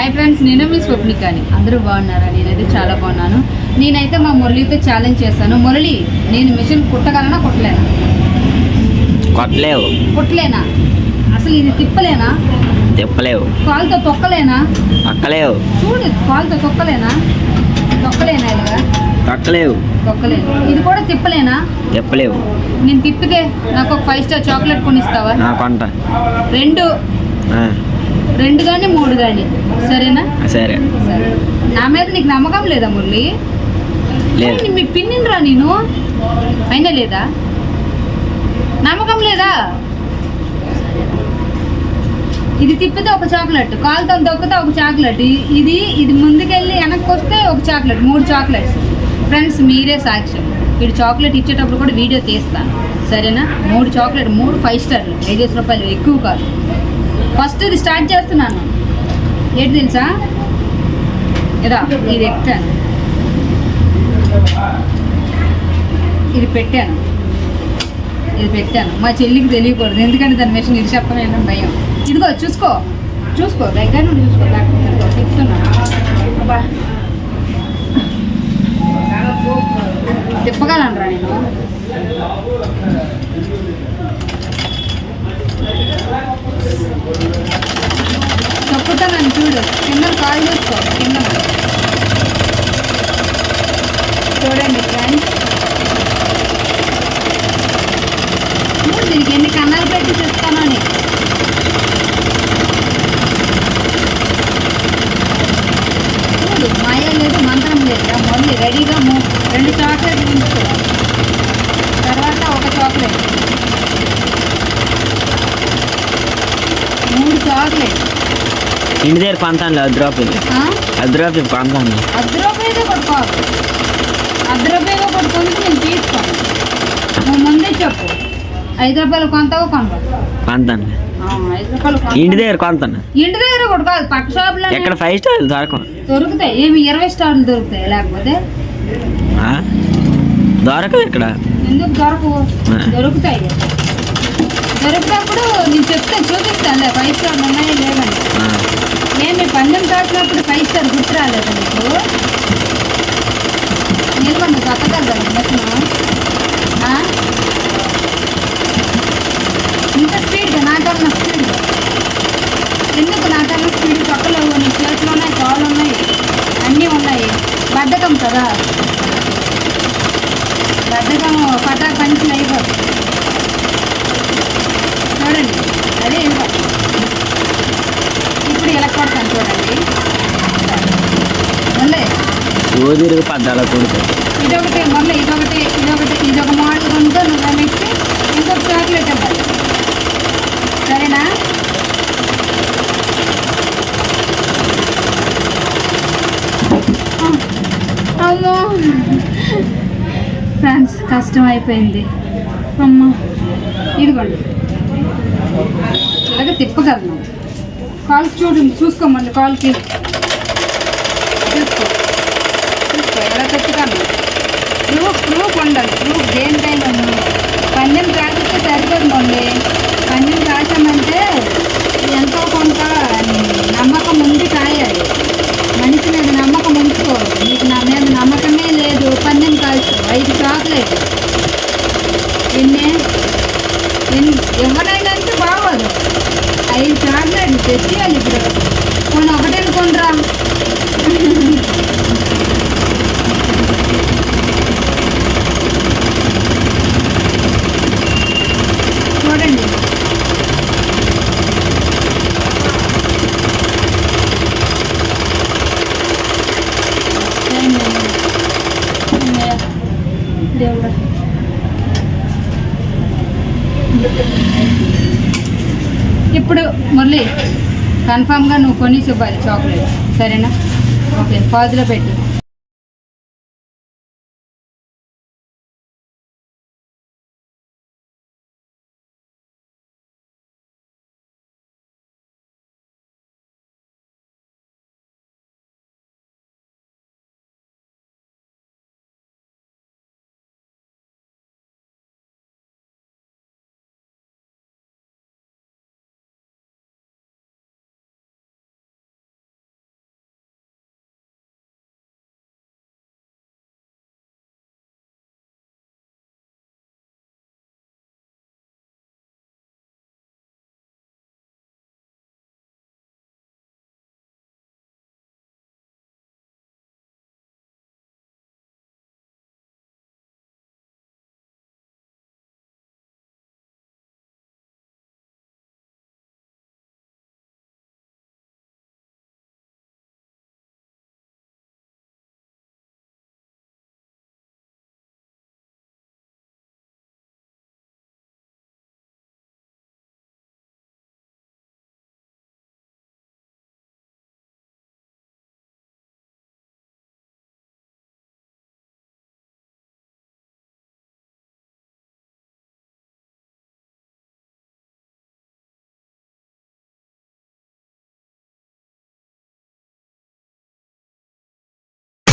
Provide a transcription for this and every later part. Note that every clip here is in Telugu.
హాయ్ ఫ్రెండ్స్ నేను మీ స్వప్నికాని. అందరూ బాగున్నారా? నేనైతే చాలా బాగున్నాను. నేనైతే మా మురళితో ఛాలెంజ్ చేశాను. మురళి నేను మిషన్ కుట్టగలనా కుట్టలేనా? కొట్టలేవు. కుట్టలేనా? అసలు ఇది తిప్పలేనా? తిప్పలేవు. కాలుతో తొక్కలేనా? తక్కలేవు. చూడు కాలుతో తొక్కలేనా? తొక్కలేనా ఇలాగా? తక్కలేవు. తొక్కలేను ఇది కూడా తిప్పలేనా? తిప్పలేవు. నేను తిప్పితే నాకు ఒక ఫైవ్ స్టార్ చాక్లెట్ కొనిస్తావా? నా కొంట. రెండు. రెండు కానీ మూడు కానీ సరేనా సరే. నా మీద నీకు నమ్మకం లేదా మురళి? లేదు. మీ పిన్నిని రా నేను. అయినా లేదా? నమ్మకం లేదా? ఇది తిప్పితే ఒక చాక్లెట్ కాలుతో దొక్కితే ఒక చాక్లెట్. ఇది ఇది ముందుకెళ్ళి వెనక్కి వస్తే ఒక చాక్లెట్ మూడు చాక్లెట్స్. ఫ్రెండ్స్ మీరే సాక్ష్యం. వీడు చాక్లెట్ ఇచ్చేటప్పుడు కూడా వీడియో తీస్తాను. సరేనా? మూడు చాక్లెట్ మూడు ఫైవ్ స్టార్లు. ఐదేసి రూపాయలు ఎక్కువ కాదు. ఫస్ట్ ఇది స్టార్ట్ చేస్తున్నాను. ఏంటి తెలుసా? ఇదా ఇది ఎత్తాను. ఇది పెట్టాను. ఇది పెట్టాను. మా చెల్లికి తెలియకూడదు. ఎందుకంటే దాని మెషిన్ ఇది చెప్పలేను భయం. ఇదిగో చూసుకో. చూసుకో. దగ్గర నుండి చూసుకో. లేకపోతే ఇదిగో చెప్తున్నాను తిప్పగలనరా నేను? తొక్కుతానని చూడు. కింద కాల్ చేసుకో కింద చూడండి ఫ్రెండ్స్ చూడు దీనికి ఎన్ని కన్నాలు పెట్టి చూస్తానో అని చూడు మాయ లేదు మంత్రం లేదు మళ్ళీ రెడీగా మూ- రెండు చాక్లెట్లు ఉంచుకో తర్వాత ఒక చాక్లెట్ చాక్లెట్ ఇంటి దగ్గర కొంతాను అర్ధ రూపాయలు అర్ధ రూపాయలు కొంతాను అర్ధ రూపాయలు కొట్టుకోవాలి. అర్ధ రూపాయలు కొట్టుకొని నేను తీసుకోను. నువ్వు ముందే చెప్పు. ఐదు రూపాయలు కొంటావు కొనవు? కొంటావు. ఇంటి దగ్గర కొంతాను. ఇంటి దగ్గర కాదు పక్క షాపులో ఎక్కడ ఫైవ్ స్టార్ దొరకవు. దొరుకుతాయి. ఏమి ఇరవై స్టార్లు దొరుకుతాయి లేకపోతే? ఆ? దొరకవు ఇక్కడ. ఎందుకు దొరకవు. దొరుకుతాయి. దొరికినప్పుడు నేను చెప్తే చూపిస్తాను ఫైవ్ స్టార్ ఉన్నాయో లేవని. నేను పందెం కాసినప్పుడు ఫైవ్ స్టార్ గుర్తు రాలేదు నీకు నిలబడి కొత్తగలరా మొత్తం ఇంత స్పీడ్గా నాకన్నా స్పీడ్గా ఎందుకు నాకన్నా స్పీడ్? పక్కలేవు నీ చేతులు ఉన్నాయి కాళ్ళు ఉన్నాయి అన్నీ ఉన్నాయి. బద్ధకం కదా. బద్ధకం పటా పంచి అయిపోతుంది చూడండి. అదే ఇప్పుడు ఇలా కొడతాను చూడండి. ఊదిరుగు పద్దాల ఇదొకటి మళ్ళీ ఇదొకటి ఇదొకటి ఇదొక మోడల్ ఉందో నువ్వు ఇచ్చి ఇంకొక చాక్లెట్ ఇవ్వాలి. సరేనా? అమ్మో. ఫ్రెండ్స్ కష్టం అయిపోయింది. అమ్మా. ఇదిగోండి. ఇలాగ తిప్పగలను. కాల్కి చూడండి చూసుకోమండి కాలుకి చూసుకో. చూసుకో ఎలా తిప్పుతాను ప్రూఫ్ ప్రూఫ్ ఉండాలి ప్రూఫ్ దేనికైనా ఉంది. పందెం రాసిస్తే సరిపోతుందండి. పందెం రాసామంటే ఎంతో కొంత నమ్మకం ఉంది కాయాలి మనిషి మీద నమ్మకం ఉంచుకోవాలి. మీకు నా మీద నమ్మకమే లేదు. పందెం కాల్చు. ఐదు చాక్లెట్ ఎన్ని? ఎన్ని? ఎవరు అంటే బాగోదు ఐదు చాక్లెట్లు ఇప్పుడు. కొన్ని ఒకటే చూడండి. దేవుడా. ఇప్పుడు మళ్ళీ కన్ఫామ్గా నువ్వు కొని ఇవ్వాలి చాక్లెట్ సరేనా? ఓకే పాజులో పెట్టు.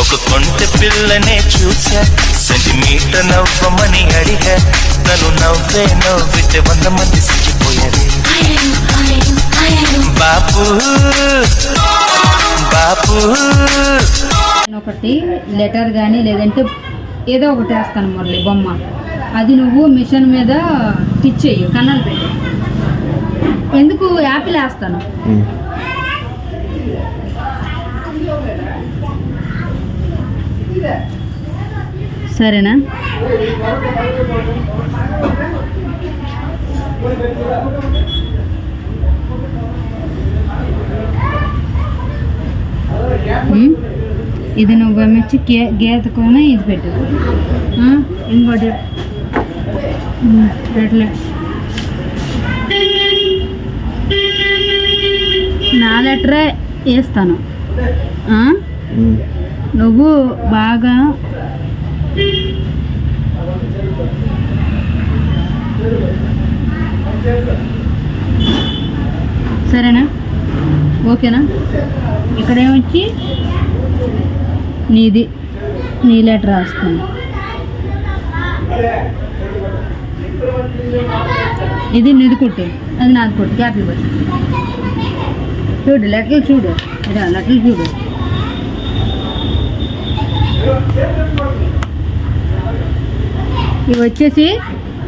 ఒక కొంటె పిల్లనే చూసా సెంటిమీటర్ నవ్వమని అడిగా. నన్ను నవ్వే నవ్వితే వంద మంది సిగ్గిపోయారు బాపు బాపు. ఒకటి లెటర్ కానీ లేదంటే ఏదో ఒకటి వేస్తాను మురళి బొమ్మ. అది నువ్వు మిషన్ మీద టిచ్ చెయ్యి కన్నాలు పెట్టు. ఎందుకు యాపిల్ వేస్తాను? సరేనా? ఉమ్. ఇది నువ్వు మెచ్చి గే గీతకొని ఇది పెట్టు. ఇంకోటి. పెట్టలే. నా లెటరే వేస్తాను? నువ్వు బాగా సరేనా? ఓకేనా? ఇక్కడేమొచ్చి నీది నీ లెటర్ రాస్తాను. ఇది నిధి కుట్టు అది నాది కొట్టి క్యాపిల్ పెట్టి చూడు లెటర్లు చూడు లెటర్లు చూడు. ఇవి వచ్చేసి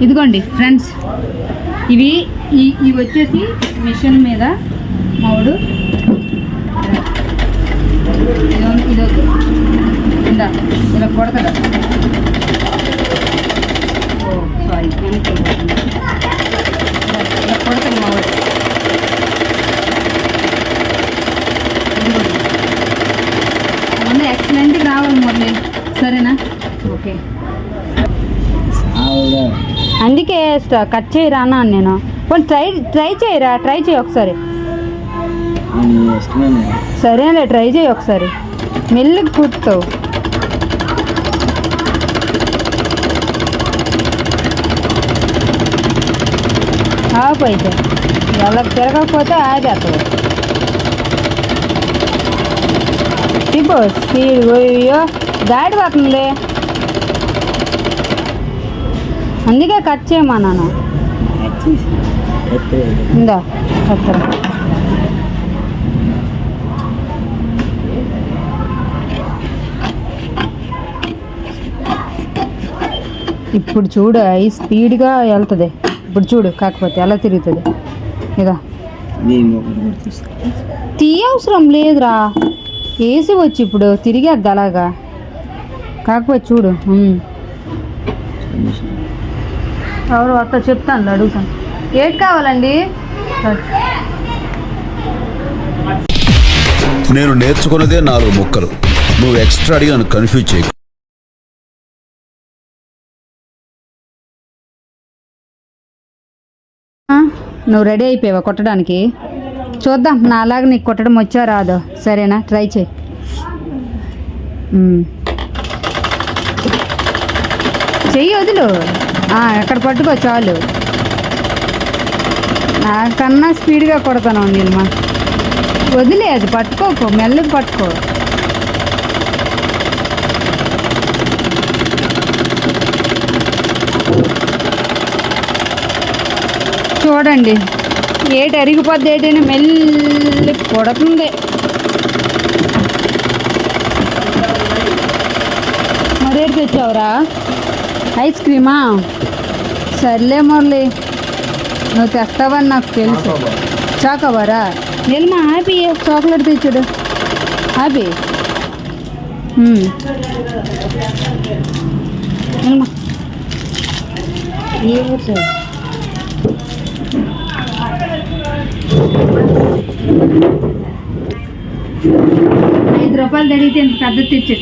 ఇదిగోండి ఫ్రెండ్స్. ఇవి ఈ ఇవి వచ్చేసి మిషన్ మీద మావుడు ఇదో- ఇదొద్దు ఇందా ఇలా కొడతాడు. ఓ సారీ వెనక్కి వెళ్ళిపోతుంది. ఇలా- ఇలా కొడతాడు మావాడు ఇదిగోండి. అవన్నీ ఎక్సలెంట్గా రావాలి మురళి సరేనా ఓకే. అందుకే కట్ చేయరా అన్నాను నేను. పోనీ ట్రై ట్రై చేయరా? ట్రై చేయి ఒకసారి. సరేలే ట్రై చేయి ఒకసారి. మెల్లిగా కుట్టుతావు ఆపు అయితే ఎలా తిరగకపోతే ఆగేస్తావు తిప్పు స్పీడ్ అయ్యో. దాడి పడుతుంది అందుకే కట్ చేయమన్నాను ఇందా కత్తెర ఇప్పుడు చూడు అవి స్పీడ్గా వెళ్తుంది. ఇప్పుడు చూడు కాకపోతే ఎలా తిరుగుతుంది. ఇదా. తీయవసరం లేదురా. వేసి వచ్చి ఇప్పుడు తిరిగేద్ది అలాగా? కాకపోతే చూడు. ఎవరు అత్త చెప్తాను అడుగుతాను. ఏది కావాలండి? నేను నేర్చుకున్నదే నాలుగు ముక్కలు. నువ్వు ఎక్స్ట్రా అడిగి నన్ను కన్ఫ్యూజ్ చేయకు. నువ్వు రెడీ అయిపోయావా కొట్టడానికి? చూద్దాం నాలాగా నీకు కొట్టడం వచ్చా రాదో. సరేనా? ట్రై చేయి. చెయ్యి వదులు. ఎక్కడ పట్టుకో చాలు. నాకన్నా స్పీడ్గా కొడతాను నీళ్ళమా వదిలే అది పట్టుకోకు మెల్లగా పట్టుకో. చూడండి ఏటి అరిగిపోద్ది ఏటైనా మెల్లి కొడుతుంది. తెచ్చావురా? ఐస్ క్రీమా? సర్లే మురళి నువ్వు తెస్తావని నాకు తెలుసు. చాకవరా నిల్మా హ్యాపీ చాక్లెట్ తెచ్చుడు. హ్యాపీ ఐదు రూపాయలు అడిగితే ఇంత పెద్ద తెచ్చా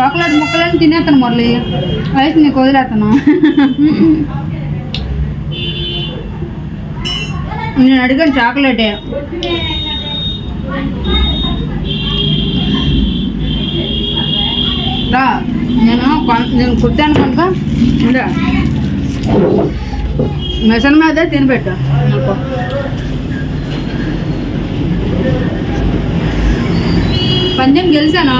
చాక్లెట్ ముక్కలను తినేస్తాను మురళి. రైస్ నీకు వదిలేస్తాను నేను అడిగాను చాక్లెటే. రా నేను నేను కుట్టాను కనుక ఉందా మిషన్ మీద తినిపెట్టా. నాకు. పందెం గెలిచాను?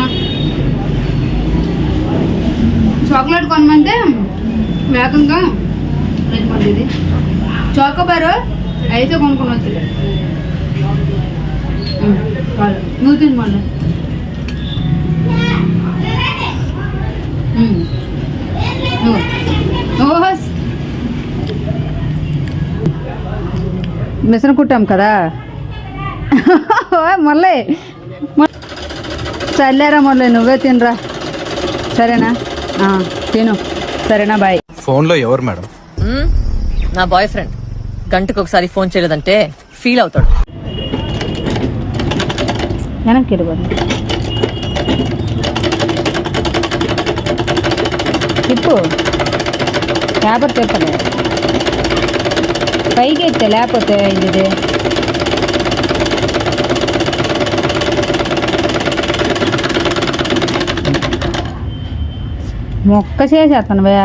చాక్లెట్ కొనమంటే వేగంగా ఏంటండి ఇది చాకోబారు అయితే కొనుక్కొని వచ్చింది నువ్వు తిను మళ్ళీ. ఉమ్. మిషన్ కుట్టాం కదా. మళ్ళీ చల్లారా మళ్ళీ నువ్వే తినరా. సరేనా? తిను. సరేనా బాయ్. ఫోన్లో ఎవరు మేడం. నా బాయ్ ఫ్రెండ్. గంటకు ఒకసారి ఫోన్ చేయలేదంటే ఫీల్ అవుతాడు. వెనక్కి వెళ్ళిపోదు తిప్పు పేపర్ తిప్పలే పైకి ఎత్తే లేకపోతే ఇది మొక్క చేసేస్తాను భయ